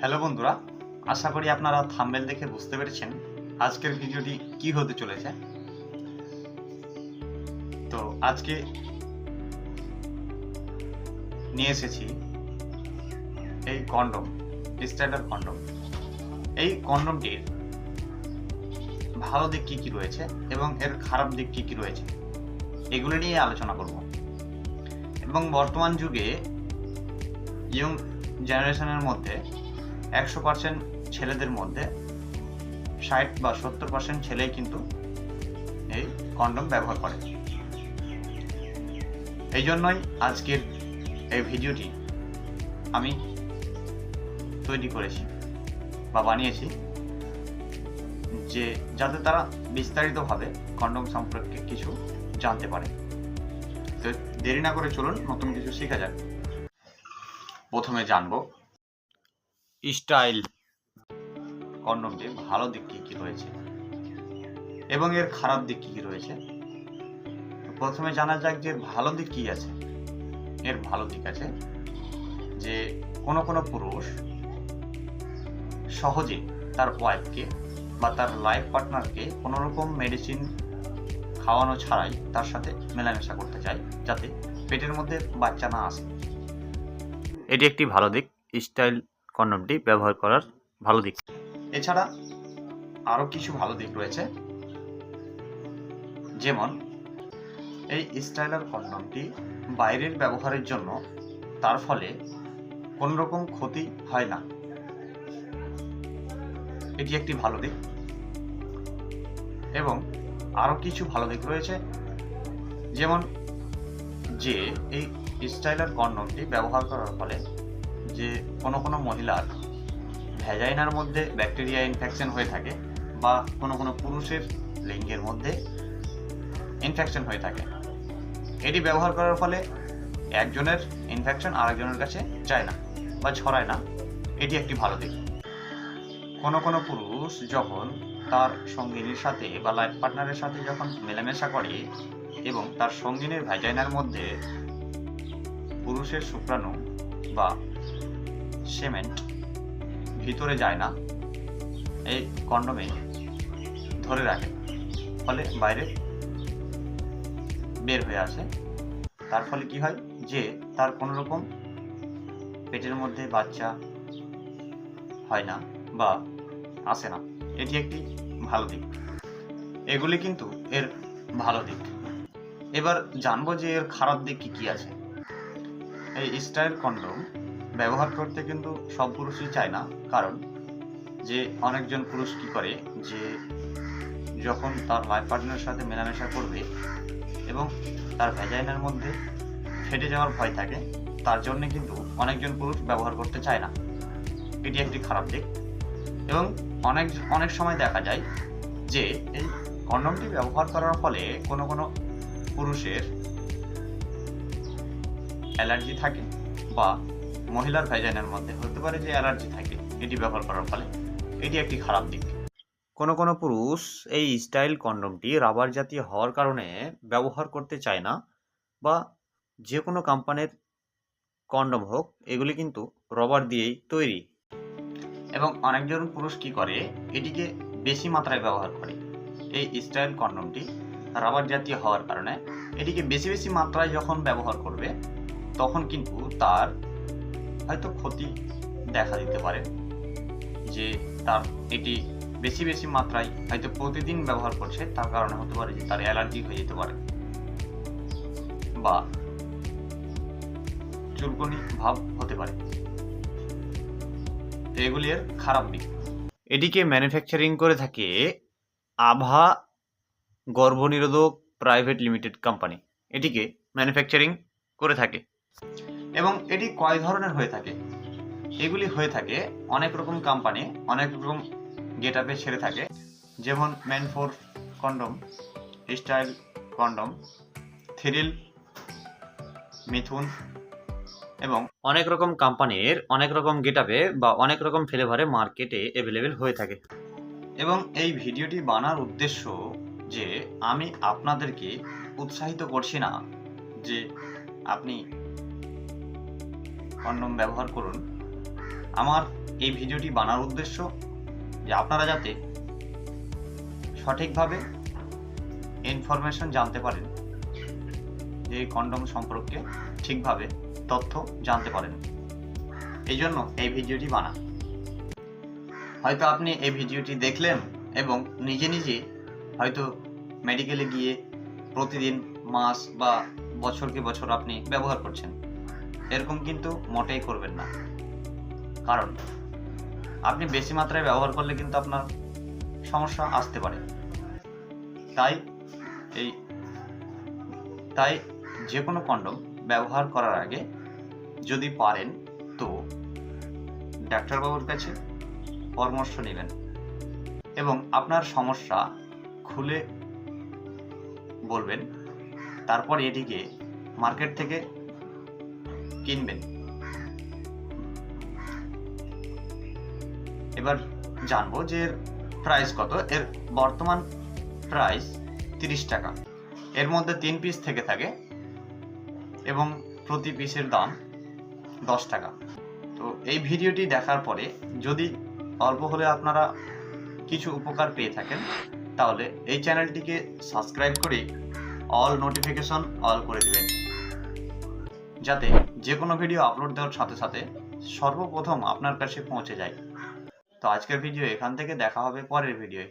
Hello বন্ধুরা, আশা করি আপনারা থাম্বেল দেখে বুঝতে পেরেছেন আজকের ভিডিওটি কি হতে চলেছে। তো আজকে নিয়ে এসেছি এই কন্ডম স্ট্যান্ডার্ড কন্ডম এই কন্ডমটির ভালো দিক কি কি রয়েছে এবং এর খারাপ দিক কি কি রয়েছে, এগুলো নিয়ে আলোচনা করব। এবং বর্তমান যুগে ইয়ং জেনারেশনের মধ্যে একশো পার্সেন্ট ছেলেদের মধ্যে, ষাট বা সত্তর পার্সেন্ট ছেলেই কিন্তু এই কন্ডম ব্যবহার করে। এই জন্যই আজকের এই ভিডিওটি আমি তৈরি করেছি বা বানিয়েছি যে যাতে তারা বিস্তারিতভাবে কন্ডম সম্পর্কে কিছু জানতে পারে। তো দেরি না করে চলুন, নতুন কিছু শেখা যাক। প্রথমে জানব স্টাইল। কন্ডমটির ভালো দিক কি কি রয়েছে? এবং এর খারাপ দিক কি কি রয়েছে? প্রথমে জানা যাক যে ভালো দিক কি আছে। এর ভালো দিক আছে যে কোনো কোনো পুরুষ সহজে তার ওয়াইফকে বা তার লাইফ পার্টনারকে কোনো রকম মেডিসিন খাওয়ানো ছাড়াই তার সাথে মেলামেশা করতে চায়, যাতে পেটের মধ্যে বাচ্চা না আসে। এটি একটি ভালো দিক। স্টাইল কন্ডমটি ব্যবহার করার ভালো দিক। এছাড়া আরও কিছু ভালো দিক রয়েছে। যেমন, এই স্টাইলার কন্ডমটি বাইরের ব্যবহারের জন্য তার ফলে কোনো রকম ক্ষতি হয় না। এটি একটি ভালো দিক। এবং আরও কিছু ভালো দিক রয়েছে। যেমন, যে এই স্টাইলার কন্ডমটি ব্যবহার করার ফলে যে কোনো কোনো মহিলার ভ্যাজাইনার মধ্যে ব্যাকটেরিয়া ইনফেকশন হয়ে থাকে বা কোনো কোনো পুরুষের লিঙ্গের মধ্যে ইনফেকশন হয়ে থাকে। এটি ব্যবহার করার ফলে একজনের ইনফেকশন আরেকজনের কাছে যায় না বা ছড়ায় না। এটি একটি ভালো দিক। কোনো কোনো পুরুষ যখন তার সঙ্গিনীর সাথে বা লাইফ পার্টনারের সাথে যখন মেলামেশা করে এবং তার সঙ্গিনীর ভ্যাজাইনার মধ্যে পুরুষের শুক্রাণু বা সিমেন্ট ভিতরে যায় না, এই কন্ডমে ধরে রাখে। ফলে বাইরে বের হয়ে আসে। তার ফলে কি হয় যে, তার কোনো রকম পেটের মধ্যে বাচ্চা হয় না বা আসে না। এটি একটি ভালো দিক। এগুলি কিন্তু এর ভালো দিক। এবার জানব যে এর খারাপ দিক কি কি আছে। এই স্টাইল কন্ডম ব্যবহার করতে কিন্তু সব পুরুষই চায় না। কারণ যে অনেকজন পুরুষ কি করে? যে যখন তার লাইফ পার্টনারের সাথে মেলামেশা করবে এবং তার ভ্যাজাইনার মধ্যে ফেটে যাওয়ার ভয় থাকে, তার জন্য কিন্তু অনেকজন পুরুষ ব্যবহার করতে চায় না। এটি একটি খারাপ দিক। এবং অনেক অনেক সময় দেখা যায় যে এই কন্ডমটি ব্যবহার করার ফলে কোনো কোনো পুরুষের অ্যালার্জি থাকে বা মহিলার ভ্যাজাইনার মধ্যে হতে পারে যে অ্যালার্জি থাকে, এটি ব্যবহার করার ফলে এটি একটি খারাপ দিক। কোনো কোনো পুরুষ এই স্টাইল কন্ডমটি রাবার জাতীয় হওয়ার কারণে ব্যবহার করতে চায় না বা যে কোনো কোম্পানির কন্ডম হোক, এগুলি কিন্তু রবার দিয়েই তৈরি। এবং অনেকজন পুরুষ কি করে, এটিকে বেশি মাত্রায় ব্যবহার করে। এই স্টাইল কন্ডমটি রাবার জাতীয় হওয়ার কারণে এটিকে বেশি বেশি মাত্রায় যখন ব্যবহার করবে, তখন কিন্তু তার হয়তো ক্ষতি দেখা দিতে পারে, যে তার এটি বেশি বেশি মাত্রায় হয়তো প্রতিদিন ব্যবহার করছে, তার কারণে হতে পারে যে তার অ্যালার্জি হয়ে যেতে পারে। বা চুলকনি ভাব হতে পারে। এগুলি এর খারাপ দিক। এটিকে ম্যানুফ্যাকচারিং করে থাকে আভা গর্ভনিরোধক প্রাইভেট লিমিটেড কোম্পানি এটিকে ম্যানুফ্যাকচারিং করে থাকে। এবং এটি কয় ধরনের হয়ে থাকে। এগুলি হয়ে থাকে অনেক রকম কোম্পানি অনেক রকম গেট আপে ছেড়ে থাকে। যেমন Manforce condom, style condom, thrill, Mithun এবং অনেক রকম কোম্পানির অনেক রকম গেটআপে বা অনেক রকম ফ্লেভারে মার্কেটে অ্যাভেলেবেল হয়ে থাকে। এবং এই ভিডিওটি বানার উদ্দেশ্য যে আমি আপনাদেরকে উৎসাহিত করছি না যে আপনি কন্ডম ব্যবহার করুন। আমার এই ভিডিওটি বানার উদ্দেশ্য যে আপনারা যাতে সঠিকভাবে ইনফরমেশন জানতে পারেন, যে কন্ডম সম্পর্কে ঠিকভাবে তথ্য জানতে পারেন। এই জন্য এই ভিডিওটি বানা হয়তো আপনি এই ভিডিওটি দেখলেন এবং নিজে নিজে হয়তো মেডিকেলে গিয়ে প্রতিদিন মাস বা বছরকে বছর আপনি ব্যবহার করছেন। এরকম কিন্তু মোটেই করবেন না। কারণ, আপনি বেশি মাত্রায় ব্যবহার করলে কিন্তু আপনার সমস্যা আসতে পারে। তাই এই, তাই যে কোনো কন্ডম ব্যবহার করার আগে যদি পারেন তো ডাক্তারবাবুর কাছে পরামর্শ নেবেন এবং আপনার সমস্যা খুলে বলবেন। তারপর এটিকে মার্কেট থেকে কিনবেন। এবার জানব যে এর প্রাইস কত। এর বর্তমান প্রাইস তিরিশ টাকা। এর মধ্যে তিন পিস থেকে থাকে এবং প্রতি পিসের দাম দশ টাকা। তো এই ভিডিওটি দেখার পরে যদি অল্প হলে আপনারা কিছু উপকার পেয়ে থাকেন, তাহলে এই চ্যানেলটিকে সাবস্ক্রাইব করে অল নোটিফিকেশন অল করে দিবেন। যাতে যে কোনো ভিডিও আপলোড দেওয়ার সাথে সাথে সর্বপ্রথম আপনার কাছে পৌঁছে যায়। তো আজকের ভিডিও এখান থেকে দেখা হবে পরের ভিডিওয়